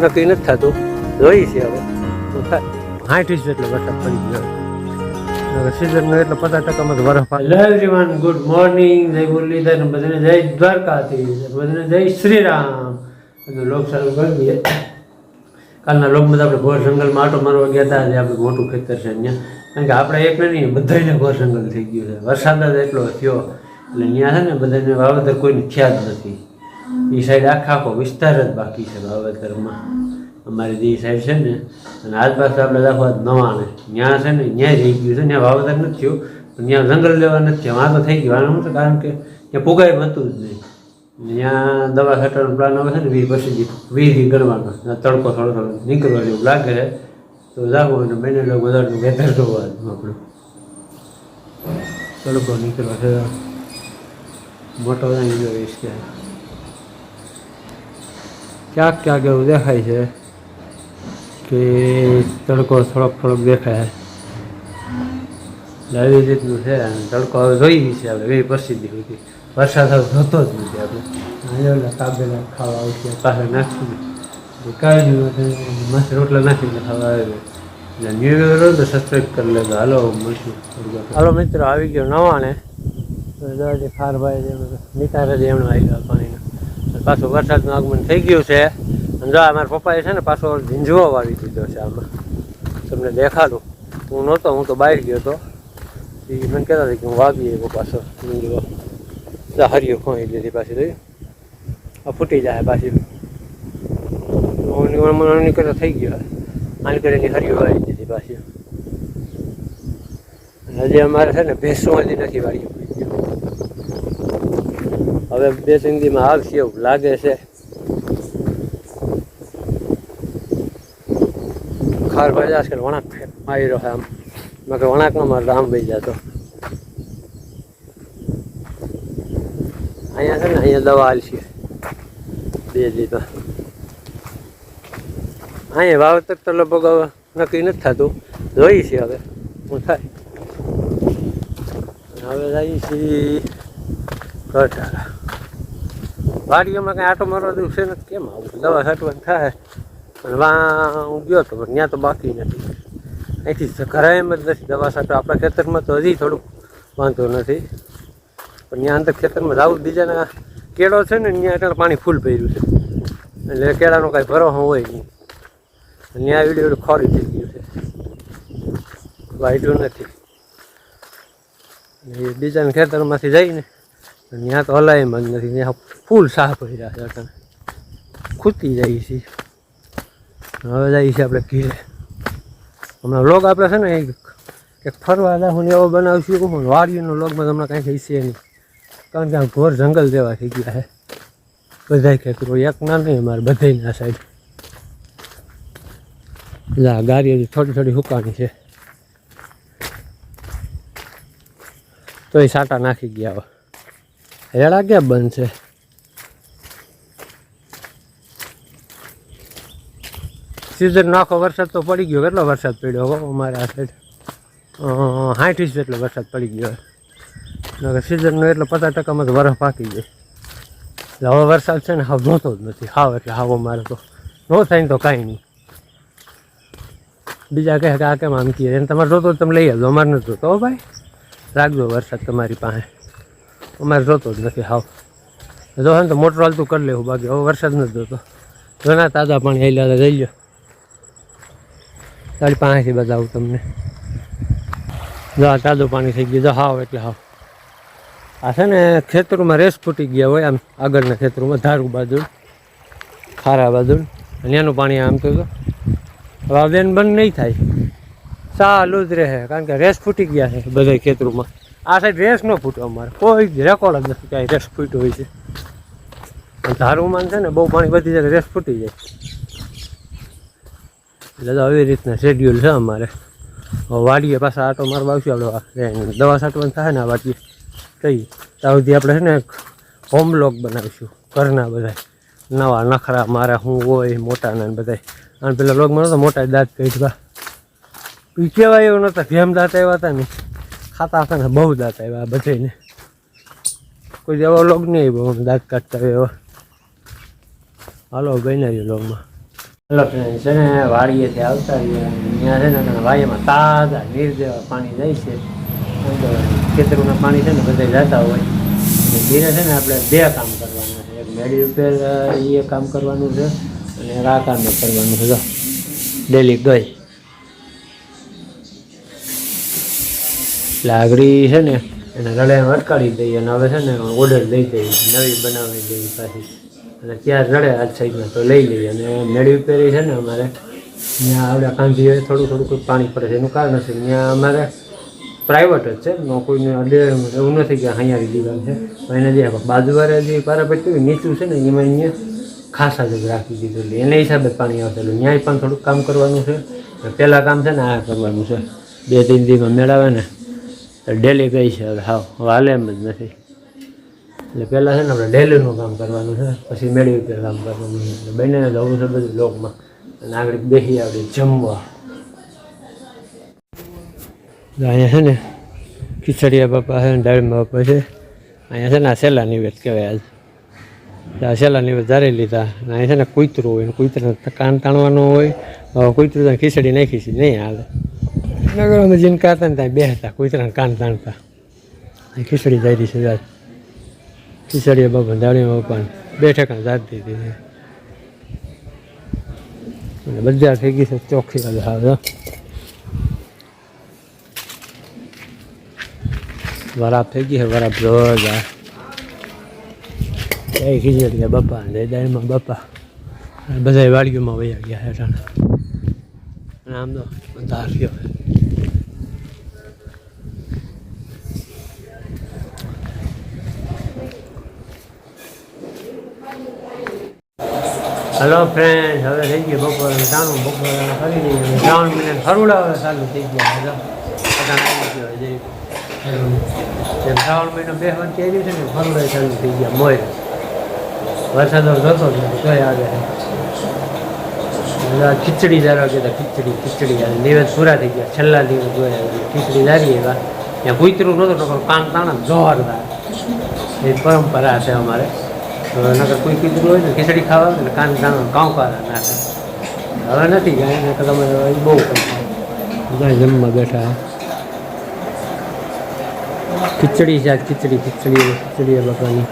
નક્કી નથી થતું. જોઈએ છે હવે. સાઠ ઇંચ જેટલો વરસાદ પડી ગયો. હવે સિઝનનો એટલે પચાસ ટકામાં તો બરફ હેલો એવરીવન ગુડ મોર્નિંગ જય મુરલીધર બધાને જય દ્વારકાથી બધાને જય શ્રી રામ બધું લોક ચાલુ કરી દઈએ. કાલના લોકમાં બધા આપણે ઘોર જંગલમાં આટો મારવા ગયા હતા. આજે આપણે મોટું ખેતર છે અહીંયા. કારણ કે આપણે એક નહીં બધાને ઘોર જંગલ થઈ ગયું છે. વરસાદ જ એટલો થયો. એટલે અહીંયા છે ને બધાને વાવેતર કોઈને થયા જ નથી. એ સાઈડ આખા આખો વિસ્તાર જ બાકી છે વાવેતરમાં અમારી જે સાઈડ છે ને, અને આસપાસ આપણે આપણે દાખવા નવાણે ત્યાં છે ને ત્યાં રહી ગયું છે ત્યાં વાવેતર નથી થયું, પણ ત્યાં જંગલ લેવા નથી થયા. તો થઈ ગયું, આનું? કારણ કે ત્યાં પુગાઈ હતું જ નહીં. ત્યાં દવા છાંટવાનો પ્લાન આવે છે ને, વીસ પછી વીસ ગણવાનો. તડકો થોડો થોડો નીકળવા જેવું લાગે છે. તો જાગો અને બંને લોકો વધારે વેધર જોવા આપણે. તડકો નીકળવા છે. મોટો નહીં જોઈશ કે ક્યાંક ક્યાંક એવું દેખાય છે કે તડકો થોડોક થોડોક દેખાય. એટલે આવી રીતનું છે તડકો હવે જોઈ છે આપણે, એવી પરિસ્થિતિ હતી વરસાદ હવે થતો જ નથી આપણે. અહીંયા કાબેલા ખાવા આવશે પાસે નાખીને કાઢી મસ્ત રોટલા નાખીને ખાવા આવે. એટલે ન્યૂ યર તો સબસ્ક્રાઈબ કરી લેજો. હાલો, મળશું. હાલો મિત્રો, આવી ગયો નવાણે. દાદાજી ખારભાઈ નિકારે જ એમણે આવી ગયા પાછું વરસાદનું આગમન થઈ ગયું છે. અને જો મારા પપ્પાએ છે ને પાછો ઝીંઝવો વાવી દીધો છે આમાં. તમને દેખાડું. હું નહોતો, હું તો બહાર ગયો હતો એ મને કહેતા હતા કે હું વાવી એવો પાછો ઝીંઝવો. હરિયો ખોઈ લીધી પાછી જોયું. આ ફૂટી જાય પાછી. હું નીકળતો થઈ ગયો. આની કરીને હરિયો વાવી દીધી પાછી. હજી અમારે છે ને ભેંસો હજી નથી વાળી હવે બે જિંદગીમાં આવશે એવું લાગે છે. ખાર ભાઈ આજકાલ વણાક મારી રહ્યો આમ. મેં કે વણાક ન રામ ભાઈ જતો. અહીંયા છે ને, અહીંયા દવા હાલશે બે દીમાં અહીંયા વાવતર તો લગભગ હવે નક્કી નથી થતું. જોઈએ છે હવે શું થાય. હવે જઈએ છીએ કટારા વાડીઓમાં કાંઈ આટો મારવા દઉં છે ને કેમ આવું દવા છાંટવાની થાય. અને વા હું ગયો તો પણ ત્યાં તો બાકી નથી. અહીંથી ઘરે એમ જ નથી દવા છાંટો આપણા ખેતરમાં તો હજી થોડુંક વાંધો નથી. પણ ત્યાં અંદર ખેતરમાં જાવું બીજાના કેળો છે ને, ત્યાં આગળ પાણી ફૂલ પડ્યું છે. એટલે કેળાનો કાંઈ ભરો હોય નહીં. ત્યાં વીડિયો ખોરી થઈ ગયું છે. વાયડું નથી. બીજાના ખેતરમાંથી જઈને ત્યાં તો હલાયમાં જ નથી, ત્યાં ફૂલ સાફ ભર્યા છે અટાણે ખૂતી જાય છે. હવે જઈએ છીએ આપણે ઘીરે. હમણાં લોગ આપણે છે ને કે ફરવા જાઉં એવો બનાવશું પણ વાડીનો લોગમાં તમને કાંઈ થઈ છે નહીં. કારણ કે આ ઘોર જંગલ જેવા થઈ ગયા છે. બધાય ખેતરો એક ના નહીં અમારે બધાય ના સાઈડ ગારી હજી થોડી થોડી હુકાની છે. તો એ સાટા નાખી ગયા હવે રેડા ક્યાં બંધ છે? સિઝન આખો વરસાદ તો પડી ગયો. કેટલો વરસાદ પડ્યો હો અમારે આ સાઈડ સાઠ ઇંચ જેટલો વરસાદ પડી ગયો. સિઝનનો એટલો પચાસ ટકામાં તો બરફ પાકી જાય એટલે હવે વરસાદ છે ને હાવ જોતો જ નથી. હાવ એટલે હાવ અમારે તો ન થાય ને તો કાંઈ નહીં. બીજા કહે કે આ કેમ આમ કીએ એને તમારે જોતો તમે લઈ આવજો. અમારે નથી જોતો ભાઈ. રાખજો વરસાદ તમારી પાસે. અમારે જોતો જ નથી હાવ. જો ને તો મોટર હાલતું કરી લેવું બાકી હવે વરસાદ નથી જોતો. ઘણા તાજા પાણી આવેલા જઈ લો સાડી પાસેથી બતાવું તમને. જો આ તાજું પાણી થઈ ગયું, જો હાવ એટલે હાવ. આ છે ને ખેતરોમાં રેસ ફૂટી ગયા હોય આમ આગળના ખેતરોમાં, ધારું બાજુ, ખારા બાજુ. અને એનું પાણી આમ તો હવે બેન બંધ નહીં થાય. ચાલુ જ રહે, કારણ કે રેસ ફૂટી ગયા છે બધા ખેતરોમાં. આ સાઈડ રેસ ન ફૂટો અમારે. કોઈ રેકોર્ડ જ નથી ક્યાંય રેસ ફૂટ્યો હોય છે. ધારુમાં છે ને, બહુ પાણી બધી જાય રેસ ફૂટી જાય. એટલે તો આવી રીતના શેડ્યુલ છે અમારે. વાડીએ પાછા આટો મારવા આવશું આપણે દવા સાટવાનું થાય ને આ વાડીએ. કઈ ત્યાં સુધી આપણે છે ને હોમ બ્લોગ બનાવીશું, ઘરના બધા નવા નખરા મારા હું હોય, મોટાના બધા અને પેલા લોગમાં નહોતા મોટા દાંત કાઢવા એ કહેવાય એવું નહોતા જેમ દાંત આવ્યા હતા ને ખાતા હતા ને બહુ દાંત આવ્યા બધાને કોઈ એવો લોગ નહીં આવ્યો દાંત કાઢતા એવા. હાલો બન્યા લોગમાં. હલો ફ્રેન્ડ છે ને, વાડીએથી આવતા રહ્યા ત્યાં છે ને વાડીમાં તાજા નીર જેવા પાણી જાય છે. ખેતરોના પાણી છે ને બધા જતા હોય. ધીરે છે ને, આપણે બે કામ કરવાના છે. એક મેળી ઉપર એ કામ કરવાનું છે. અને આ કામ કરવાનું છે. ડેલી ગઈ. એટલે આગળી છે ને, એને રડે અટકાડી દઈએ અને હવે છે ને ઓર્ડર દઈ દઈએ, નવી બનાવી દઈએ પાછી. અને ત્યાં રડે આજ સાઈડમાં તો લઈ લઈએ. અને મેળવી પહેરી છે ને અમારે, ત્યાં આવડે કાંધી થોડું થોડું પાણી પડે છે, એનું કારણ છે ત્યાં અમારે પ્રાઇવેટ જ છે, નો કોઈને અડે એવું નથી કે અહીંયા દિવાલ છે. એને જે બાજુવાળા જે પારાપટ હોય નીચું છે ને, એમાં અહીંયા ખાસા જ રાખી દીધું એને હિસાબે પાણી આવશે. ત્યાંય પણ થોડુંક કામ કરવાનું છે. પહેલાં કામ છે ને આ કરવાનું છે. બે, ત્રણ દીમાં મેળાવે ને ડેલી કહી છે, હવે હાવ હાલે એમ જ નથી. એટલે પહેલાં છે ને આપણે ડેલીનું કામ કરવાનું છે, પછી મેળવી ઉપર કામ કરવાનું છે. એટલે બંનેને જવું છે બધું લોકમાં. અને આગળ બેસી આવડી, જમવા. અહીંયા છે ને ખીચડીયા બાપા છે ને દાળમાં બાપા છે. અહીંયા છે ને આ સેલા નિવેદ કહેવાય આજ. આ સેલા નિવેદ જારી લીધા. અને અહીંયા છે ને કૂતરું હોય, કૂતરાને કાન તાણવાનું હોય કૂતરું ખીચડી નાખી છે, નહીં હાલે. નગરોમાં જીન કાતા ને ત્યાં બેસતા કૂતરાને કાન તાણતા. ખીચડી જારી છે આજ ખીચડીયા બાપા દાળીમાં બાપાને બે ઠેકાણ જાતી દીધી. અને બધા થઈ ગઈ છે, ચોખ્ખી હાવ વરાપ થઈ ગઈ છે વરાપ જોરદાર એ ખીચડીયા બાપા ને દાળીમાં, બાપા. બધા વાડીઓમાં વયા ગયા હેઠળ અને આમ તો બધા રહ્યો હલો ફ્રેન્ડ હવે થઈ ગયું બપોર. જાણું બપોર કરી દઈએ અને શ્રાવણ મહિના ફરવડા હવે ચાલુ થઈ ગયા. જેમ શ્રાવણ મહિનો બે વન ચેરી છે ને ફરવડા ચાલુ થઈ ગયા. મોર. વરસાદ હવે જતો જ નથી તોય આવે છે. ખીચડી જારવા ગયા હતા. ખીચડી ખીચડી. આવે દિવસ પૂરા થઈ ગયા. છેલ્લા દિવસ જોયા ખીચડી જારી એવા. ત્યાં કૂતરું નહોતું, પણ કાન તાણા જોરદાર. એ પરંપરા છે અમારે. નકર કોઈ કીધું હોય ને, ખીચડી ખાવા ને કાન દાણો કાંકારા નાખે. હવે નથી ગાય ને તમે બહુ બધા જમવા બેઠા. ખીચડી છે, ખીચડી ખીચડી ખીચડી બાપાની.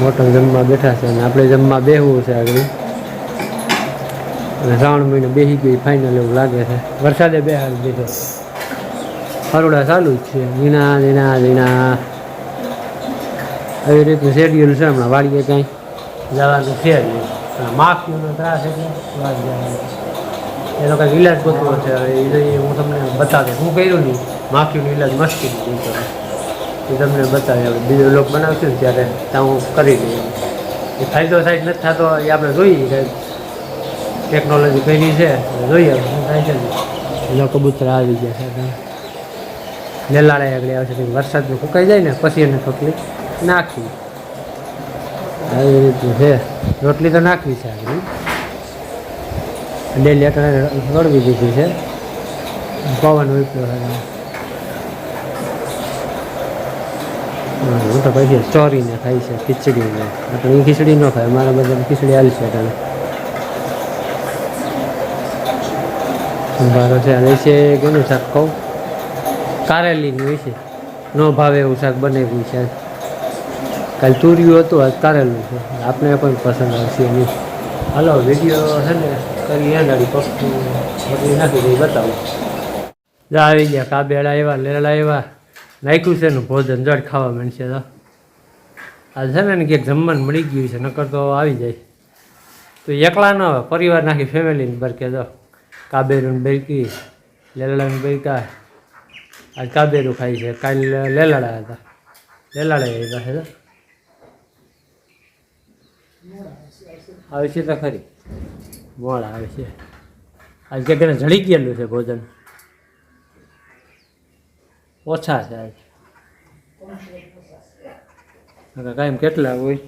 મોટો જમવા બેઠા છે અને આપણે જમવા બેહવું છે આગળ. અને શ્રાવણ મહિને બેસી ગઈ ફાઇનલ એવું લાગે છે. વરસાદે બેહાડી દીધો. ફરોડા ચાલુ જ છે. ઝીણા ઝીણા ઝીણા. આવી રીતનું શેડ્યુલ છે, હમણાં વાડીએ કાંઈ. જવાનું છે જ. માખીઓનો ત્રાસ એટલે વાડી જવાનું એનો કાંઈક ઈલાજ ગોતવો છે એ હું તમને બતાવીશ. હું કર્યું નહીં. માખ્યું ઈલાજ મસ્તી કરું એ તમને બતાવી હવે બીજો લોક બનાવશું ને ત્યારે ત્યાં હું કરી દઈએ એ ફાયદો થાય નથી થતો, એ આપણે જોઈએ કે ટેકનોલોજી કઈ છે જોઈએ શું થાય છે એનો કબૂતર આવી ગયા છે. લેલાડે આગળ આવશે. વરસાદનું ફૂંકાઈ જાય ને, પછી એને તકલીફ નાખવી આવી રીતનું છે. રોટલી તો નાખવી છે આગળ. ડેલી અટાણે રડવી દીધી છે. પવન ઉપયો છે. હું તો પછી ચોરીને ખાઈ છે, ખીચડીને. આપણે ખીચડી ન ખાય મારા બધા ખીચડી આવી છે અટાણે સંભારો છે, અને છે કેનું શાક કહું? કારેલીનું છે. ન ભાવે એવું શાક બનાવ્યું છે. કાલ તુરિયું હતું કારેલું છે. આપણે પણ પસંદ આવશે નહીં. હાલો વીડિયો છે ને કરી એનાડી પક્ષું બધી નાખી દઈ બતાવું. જા આવી ગયા કાબેડા એવા લેલા એવા નાખ્યું છે એનું ભોજન, જડ ખાવા માંડશે તો આ છે ને ક્યાંક જમવાનું મળી ગયું છે, નકર તો આવી જાય. તો એકલા ન આવે, પરિવાર નાખી ફેમિલીને બરકે દો કાબેરું બેરકી લેલાડાને બેરકા. આજ કાબેરું ખાય છે. કાલે લેલાડા હતા. લેલાડા આવ્યા છે આવે છે તો ખરી? મોડા આવે છે. આજ કે તેને જળી ગયેલું છે ભોજન. ઓછા છે આજ. કાંઈ કેટલા હોય?